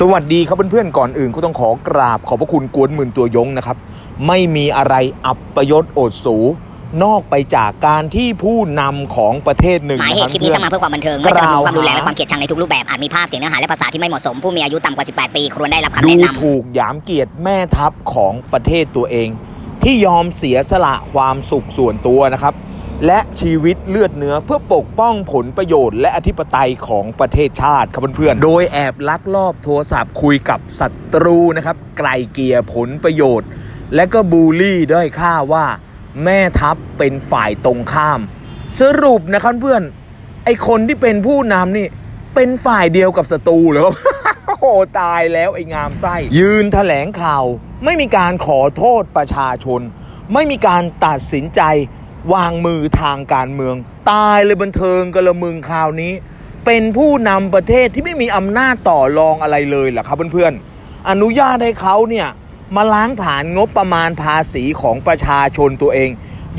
สวัสดีครับเพื่อนๆก่อนอื่นก็ต้องขอกราบขอบพระคุณกวนหมื่นตัวยงนะครับ ไม่มีอะไรอับประยศโอดสู นอกไปจากการที่ผู้นำของประเทศหนึ่งหมายเหนะตุคลิปนี้สร้างมาเพื่อนเพื่อความบันเทิงไม่สนับสนุนความรุนแรงกล่าวหาและความเกลียดชังในทุกรูปแบบอาจมีภาพเสียงเนื้อหาและภาษาที่ไม่เหมาะสมผู้มีอายุต่ำกว่า 18 ปีควรได้รับคำดูแนะนำถูกหยามเกียรติแม่ทัพของประเทศตัวเอง ที่ยอมเสียสละความสุขส่วนตัวนะครับ และชีวิตเลือดเนื้อเพื่อปกป้องผลประโยชน์ และอธิปไตยของประเทศชาติครับเพื่อนๆ โดยแอบลักลอบโทรศัพท์คุยกับศัตรูนะครับไกลเกลี่ยผลประโยชน์ และก็บูลลี่ด้อยค่าว่า แม่ทัพเป็นฝ่ายตรงข้าม สรุปนะครับเพื่อนไอคนที่เป็นผู้นำนี่เป็นฝ่ายเดียวกับศัตรูเหรอโอ้โหตายแล้วไอ้งามไส้ ยืนแถลงข่าว ไม่มีการขอโทษประชาชน ไม่มีการตัดสินใจ วางมือทางการเมือง ตายเลยบันเทิงกระมึงคราวนี้ เป็นผู้นำประเทศที่ไม่มีอำนาจต่อรองอะไรเลยเหรอครับเพื่อนๆ อนุญาตให้เขาเนี่ยมาล้างผ่านงบประมาณภาษีของประชาชนตัวเอง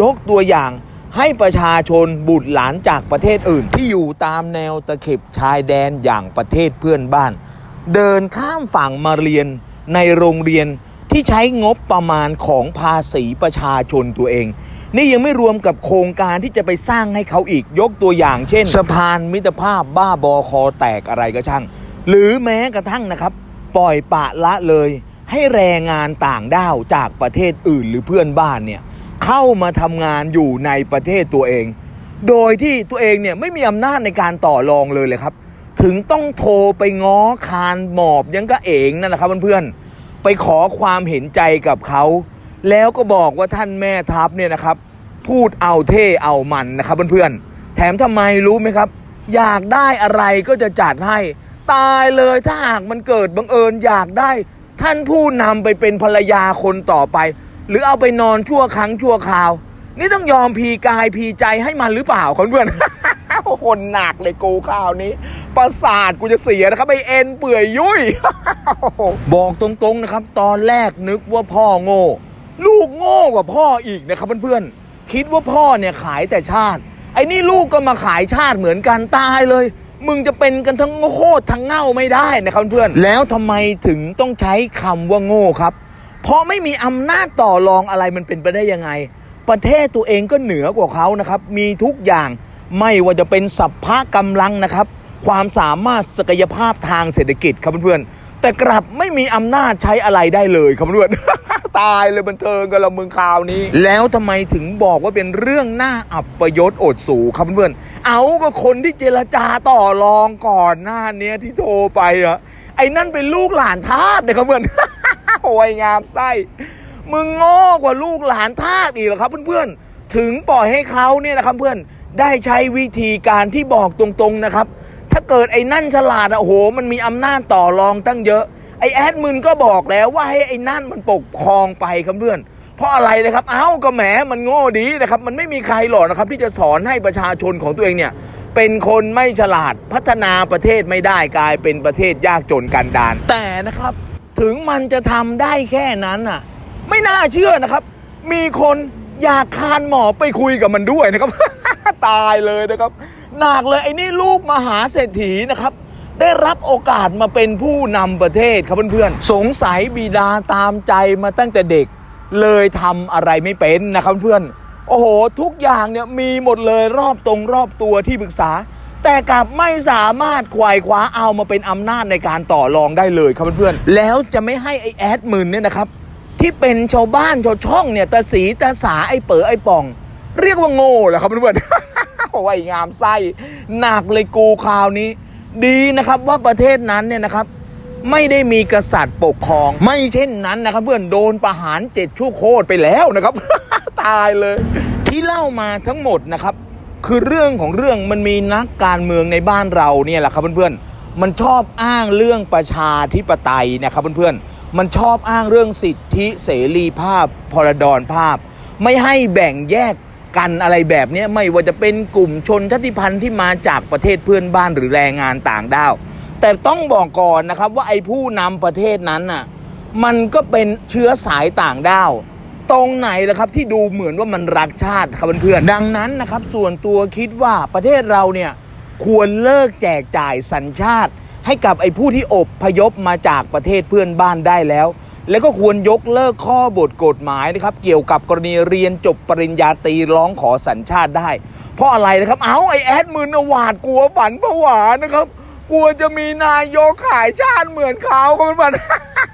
ยกตัวอย่างให้ประชาชนบุตรหลานจากประเทศอื่น ที่อยู่ตามแนวตะเข็บชายแดนอย่างประเทศเพื่อนบ้าน เดินข้ามฝั่งมาเรียนในโรงเรียนที่ใช้งบประมาณของภาษีประชาชนตัวเอง นี่ยังไม่รวมกับโครงการที่จะไปสร้างให้เขาอีกยกตัวอย่าง เช่น สะพานมิตรภาพบ้าบอคอแตกอะไรก็ช่าง หรือแม้กระทั่งนะครับ ปล่อยปละละเลย ให้แรงงานต่างด้าวจากประเทศอื่นหรือเพื่อนบ้านเนี่ยเข้ามาทำงานอยู่ในประเทศตัวเอง โดยที่ตัวเองเนี่ยไม่มีอำนาจในการต่อรองเลยเลยครับ ถึงต้องโทรไปง้อคานหมอบยังก็เองนั่นนะครับเพื่อนๆไปขอความเห็นใจกับเขา แล้วก็บอกว่าท่านแม่ทัพเนี่ยนะครับ พูดเอาเท่เอามันนะครับเพื่อนๆแถมทำไมรู้ไหมครับ อยากได้อะไรก็จะจัดให้ตายเลยถ้าหากมันเกิดบังเอิญอยากได้ ท่านผู้นำไปเป็นภรรยาคนต่อไป หรือเอาไปนอนชั่วครั้งชั่วคราว นี่ต้องยอมพีกายพีใจให้มันหรือเปล่าครับเพื่อนคนหนักเลยกูข้าวนี้ ประสาทกูจะเสียนะครับไอเอ็นเปื่อยยุ่ย บอกตรงๆนะครับ ตอนแรกนึกว่าพ่อโง่ ลูกโง่กว่าพ่ออีกนะครับเพื่อนๆคิดว่าพ่อเนี่ยขายแต่ชาติ ไอ้นี่ลูกก็มาขายชาติเหมือนกันตายเลย มึงจะเป็นกันทั้งโคตรทั้งเง่าไม่ได้นะครับเพื่อนแล้วทำไมถึงต้องใช้คำว่าโง่ครับ เพราะไม่มีอำนาจต่อรองอะไรมันเป็นไปได้ยังไง ประเทศตัวเองก็เหนือกว่าเขานะครับ มีทุกอย่างไม่ว่าจะเป็นสัพพะกำลังนะครับ ความสามารถศักยภาพทางเศรษฐกิจครับเพื่อนๆแต่กลับไม่มีอำนาจใช้อะไรได้เลยครับเพื่อน ตายเลยบันเทิงกันละเมืองข่าวนี้ แล้วทำไมถึงบอกว่าเป็นเรื่องน่าอับประยศอดสูครับเพื่อนๆเอาก็คนที่เจรจาต่อรองก่อนหน้าเนี้ยที่โทรไปอะไอ้นั่นเป็นลูกหลานทาสนะครับเพื่อนโอ้ยงามไส้มึงโง่กว่าลูกหลานทาสอีกเหรอครับเพื่อนๆ ถึงปล่อยให้เขาเนี่ยนะครับเพื่อนได้ใช้วิธีการที่บอกตรงๆนะครับ ถ้าเกิดไอ้นั่นฉลาดอะโห มันมีอำนาจต่อรองตั้งเยอะ อแอดมึนก็บอกแล้วว่าให้ไอ้นั่นมันปกครองไปครับเพื่อน เพราะอะไรนะครับ เอ้าก็แหมมันโง่ดีนะครับ มันไม่มีใครหรอกนะครับ ที่จะสอนให้ประชาชนของตัวเองเนี่ย เป็นคนไม่ฉลาดพัฒนาประเทศไม่ได้กลายเป็นประเทศยากจนกันดานแต่นะครับ ถึงมันจะทำได้แค่นั้นน่ะ ไม่น่าเชื่อนะครับ มีคนอยากคานหมอไปคุยกับมันด้วยนะครับ ตายเลยนะครับหนักเลยไอ้นี่ลูกมหาเศรษฐีนะครับ ได้รับโอกาสมาเป็นผู้นำประเทศครับเพื่อนๆ สงสัยบิดาตามใจมาตั้งแต่เด็ก เลยทำอะไรไม่เป็นนะครับเพื่อนโอ้โห ทุกอย่างเนี่ยมีหมดเลยรอบตรงรอบตัวที่ปรึกษา แต่กลับไม่สามารถควายคว้าเอามาเป็นอำนาจในการต่อรองได้เลยครับเพื่อนๆ แล้วจะไม่ให้ไอแอดมินเนี่ยนะครับ ที่เป็นชาวบ้านชาวช่องเนี่ยตาสีตาสาไอเป๋อไอป่อง เรียกว่าโง่เหรอครับเพื่อนๆโอ้ยงามไส้หนักเลยกูคราวนี้ ดีนะครับว่าประเทศนั้นเนี่ยนะครับ ไม่ได้มีกษัตริย์ปกครอง ไม่เช่นนั้นนะครับ เพื่อนโดนประหารเจ็ดชั่วโคตรไปแล้วนะครับ ตายเลย ที่เล่ามาทั้งหมดนะครับ คือเรื่องของเรื่องมันมีนักการเมืองในบ้านเราเนี่ยแหละครับเพื่อนๆมันชอบอ้างเรื่องประชาธิปไตยนะครับเพื่อนๆมันชอบอ้างเรื่องสิทธิเสรีภาพพรดรภาพ ไม่ให้แบ่งแยก กันอะไรแบบนี้ไม่ว่าจะเป็นกลุ่มชนชาติพันธุ์ที่มาจากประเทศเพื่อนบ้านหรือแรงงานต่างด้าว แต่ต้องบอกก่อนนะครับว่าไอ้ผู้นำประเทศนั้นน่ะมันก็เป็นเชื้อสายต่างด้าวตรงไหนล่ะครับที่ดูเหมือนว่ามันรักชาติครับเพื่อนๆดังนั้นนะครับ ส่วนตัวคิดว่าประเทศเราเนี่ยควรเลิกแจกจ่ายสัญชาติ ให้กับไอ้ผู้ที่อบพยพมาจากประเทศเพื่อนบ้านได้แล้ว แล้วก็ควรยกเลิกข้อบทกฎหมายนะครับ เกี่ยวกับกรณีเรียนจบปริญญาตรีร้องขอสัญชาติได้ เพราะอะไรนะครับ เอาไอแอดมืนหวาดกลัวฝันผวานะครับ กลัวจะมีนายกขายชาติเหมือนเขาครับมันโอ้ย